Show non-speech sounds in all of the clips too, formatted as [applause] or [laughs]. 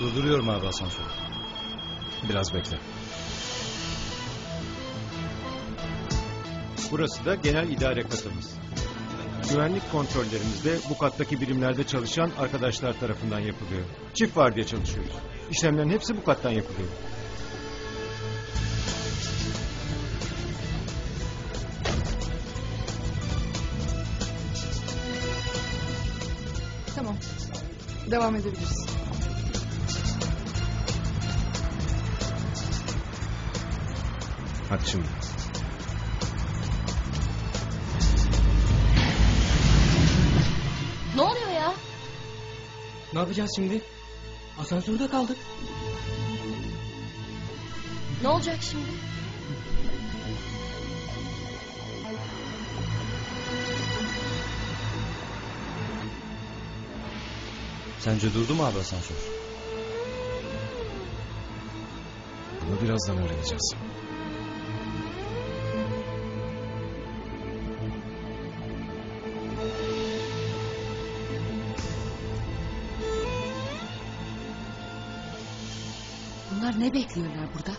Durduruyorum abi asansörü. Biraz bekle. Burası da genel idare katımız. Güvenlik kontrollerimiz de bu kattaki birimlerde çalışan arkadaşlar tarafından yapılıyor. Çift var diye çalışıyoruz. İşlemlerin hepsi bu kattan yapılıyor. Tamam. Devam edebiliriz. Hadi şimdi. Ne oluyor ya? Ne yapacağız şimdi? Asansörde kaldık. Ne olacak şimdi? Sence durdu mu abi asansör? Bunu birazdan öğreneceğiz. Bunlar ne bekliyorlar burada?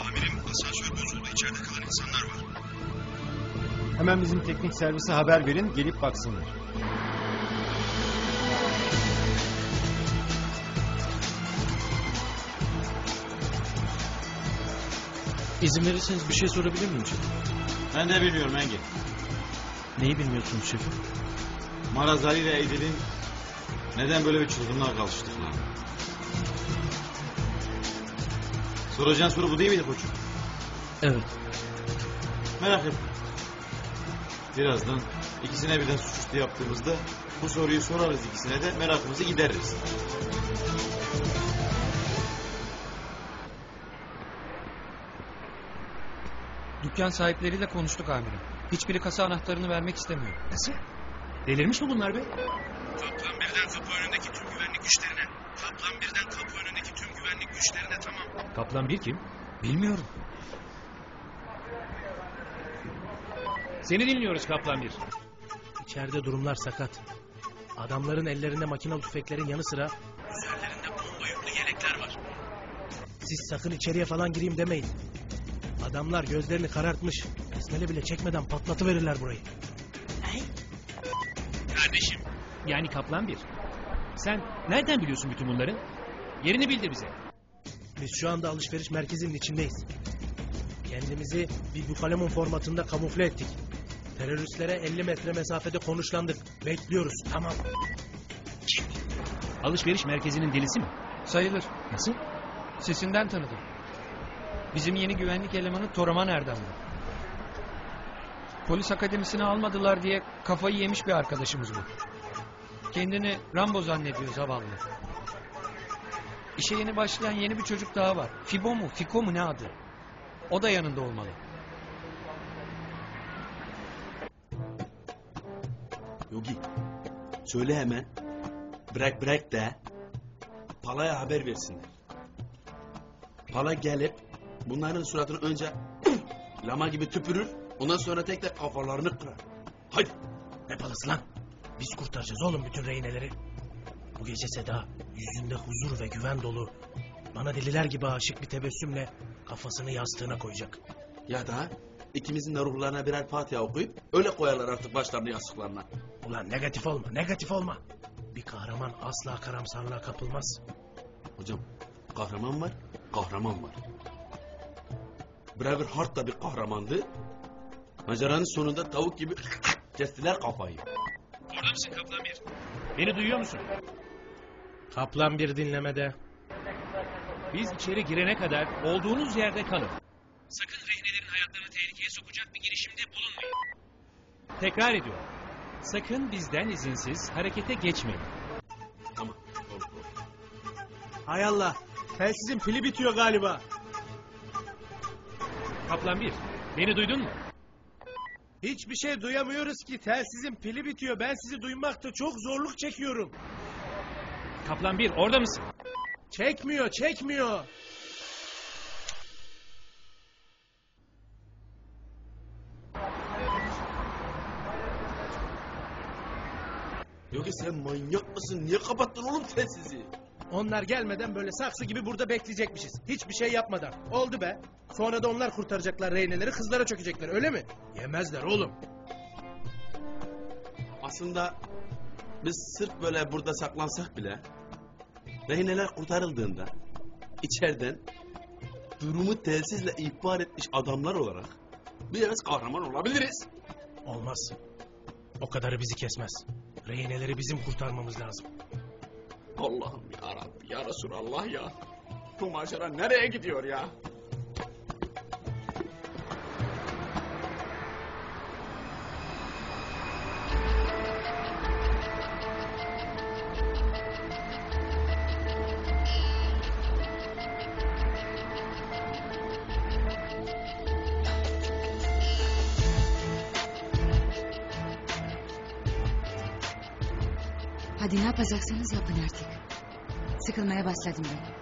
Amirim asansör bozuldu. İçeride kalan insanlar var. Hemen bizim teknik servise haber verin, gelip baksınlar. İzin verirseniz bir şey sorabilir miyim şefim? Ben de bilmiyorum Engin. Neyi bilmiyorsunuz şefim? Marazali ile Edil'in neden böyle bir çılgınlığa kalıştıklarını. Soracağın soru bu değil miydi koçum? Evet. Merak etme. Birazdan ikisine birden suçüstü yaptığımızda bu soruyu sorarız ikisine de merakımızı gideririz. Dükkan sahipleriyle konuştuk amirim. Hiçbiri kasa anahtarını vermek istemiyor. Nasıl? Delirmiş mi bunlar be? Kaplan birden kapı önündeki tüm güvenlik güçlerine. Kaplan birden kapı önündeki tüm güvenlik güçlerine tamam. Kaplan bir kim? Bilmiyorum. Seni dinliyoruz Kaplan bir. İçeride durumlar sakat. Adamların ellerinde makinalı tüfeklerin yanı sıra üzerlerinde bomba yüklü yelekler var. Siz sakın içeriye falan gireyim demeyin. Adamlar gözlerini karartmış. Besmele bile çekmeden patlatıverirler burayı. Kardeşim. Yani Kaplan bir. Sen nereden biliyorsun bütün bunların? Yerini bildir bize. Biz şu anda alışveriş merkezinin içindeyiz. Kendimizi bir bufalemun formatında kamufle ettik. Teröristlere 50 metre mesafede konuşlandık. Bekliyoruz. Tamam. Alışveriş merkezinin delisi mi? Sayılır. Nasıl? Sesinden tanıdım. Bizim yeni güvenlik elemanı Toraman Erdem'di. Polis akademisine almadılar diye kafayı yemiş bir arkadaşımız bu. Kendini Rambo zannediyor zavallı. İşe yeni başlayan yeni bir çocuk daha var. Fibo mu, Fiko mu ne adı? O da yanında olmalı. Yogi. Söyle hemen. Bırak bırak da. Pala'ya haber versinler. Pala gelip bunların suratını önce [clears throat] lama gibi tüpürür. Ondan sonra tek tek kafalarını kırar. Haydi. Ne palası lan? Biz kurtaracağız oğlum bütün rehineleri. Bu gece Seda yüzünde huzur ve güven dolu. Bana deliler gibi aşık bir tebessümle kafasını yastığına koyacak. Ya da ikimizin de ruhlarına birer Fatiha okuyup öyle koyarlar artık başlarını yastıklarına. Ulan negatif olma, negatif olma. Bir kahraman asla karamsarlığa kapılmaz. Hocam kahraman var, kahraman var. Braveheart da bir kahramandı. Maceranın sonunda tavuk gibi [laughs] kestiler kafayı. Orada mısın Kaplan bir? Beni duyuyor musun? Kaplan bir dinlemede. Biz içeri girene kadar olduğunuz yerde kalın. Sakın rehinelerin hayatlarını tehlikeye sokacak bir girişimde bulunmayın. Tekrar ediyorum. Sakın bizden izinsiz harekete geçmeyin. Tamam. Doğru, doğru. Hay Allah. Telsizin pili bitiyor galiba. Kaplan bir, beni duydun mu? Hiçbir şey duyamıyoruz ki. Telsizin pili bitiyor. Ben sizi duymakta çok zorluk çekiyorum. Kaplan bir, orada mısın? Çekmiyor, çekmiyor. Yogi sen manyak mısın? Niye kapattın oğlum telsizi? Onlar gelmeden böyle saksı gibi burada bekleyecekmişiz. Hiçbir şey yapmadan. Oldu be. Sonra da onlar kurtaracaklar reyneleri kızlara çökecekler öyle mi? Yemezler oğlum. Aslında biz sırf böyle burada saklansak bile rehineler kurtarıldığında içeriden durumu telsizle ihbar etmiş adamlar olarak biraz kahraman olabiliriz. Olmaz. O kadarı bizi kesmez. Rehineleri bizim kurtarmamız lazım. Allah'ım ya Rabbi ya Resulallah ya. Bu macera nereye gidiyor ya? Hadi ne yapacaksanız yapın artık. Sıkılmaya başladım ben.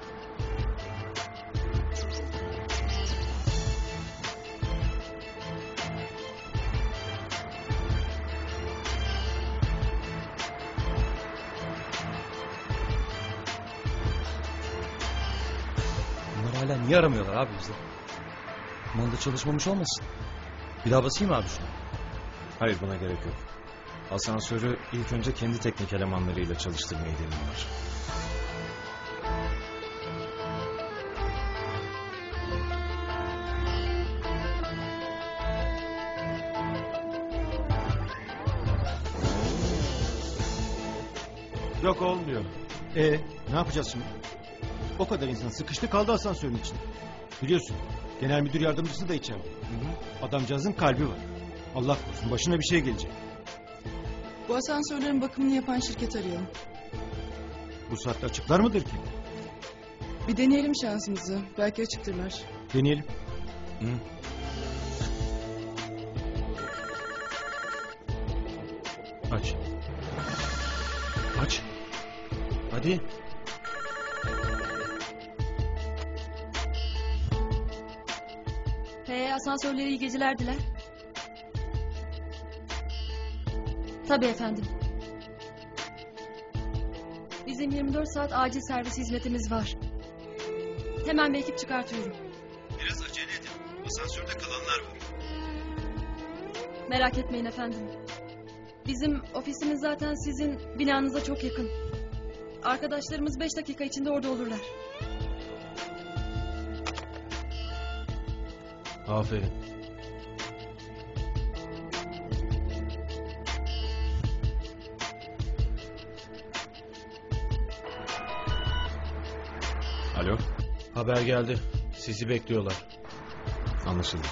Bunlar hala niye aramıyorlar abi bizi? Manda çalışmamış olmasın? Bir daha basayım abi şuna? Hayır buna gerek yok. Asansörü ilk önce kendi teknik elemanlarıyla çalıştırmayı deniyorlar. Yok olmuyor. E ne yapacağız şimdi? O kadar insan sıkıştı kaldı asansörün içinde. Biliyorsun genel müdür yardımcısı da içeride. Adamcağızın kalbi var. Allah korusun başına bir şey gelecek. Bu asansörlerin bakımını yapan şirket arayalım. Bu saatte açıklar mıdır ki? Bir deneyelim şansımızı. Belki açıktırlar. Deneyelim. Aç. Aç. Hadi. He asansörlere iyi geceler diler. Tabii efendim. Bizim 24 saat acil servis hizmetimiz var. Hemen bir ekip çıkartıyorum. Biraz acele edin. Asansörde kalanlar var. Merak etmeyin efendim. Bizim ofisimiz zaten sizin binanıza çok yakın. Arkadaşlarımız 5 dakika içinde orada olurlar. Aferin. Alo. Haber geldi. Sizi bekliyorlar. Anlaşıldı.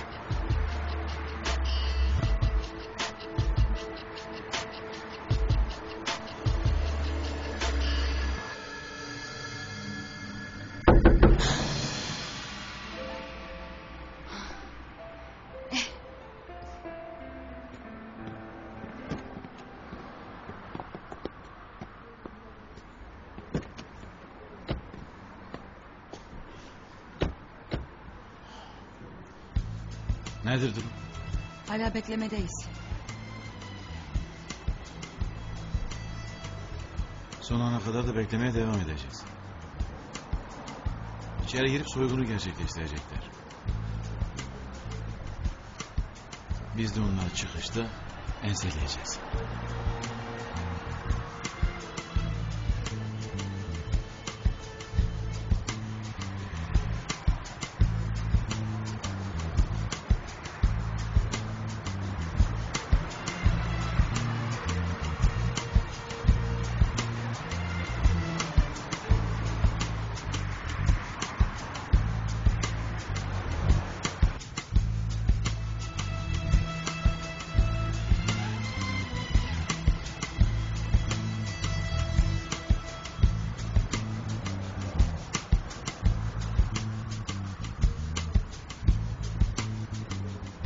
Nedir durum? Hala beklemedeyiz. Son ana kadar da beklemeye devam edeceğiz. İçeri girip soygunu gerçekleştirecekler. Biz de onları çıkışta enseleyeceğiz.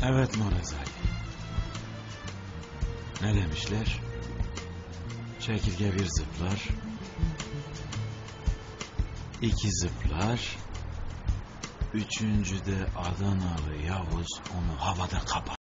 Evet Morazali. Ne demişler? Çekirge bir zıplar. iki zıplar. Üçüncüde Adanalı Yavuz onu havada kapar.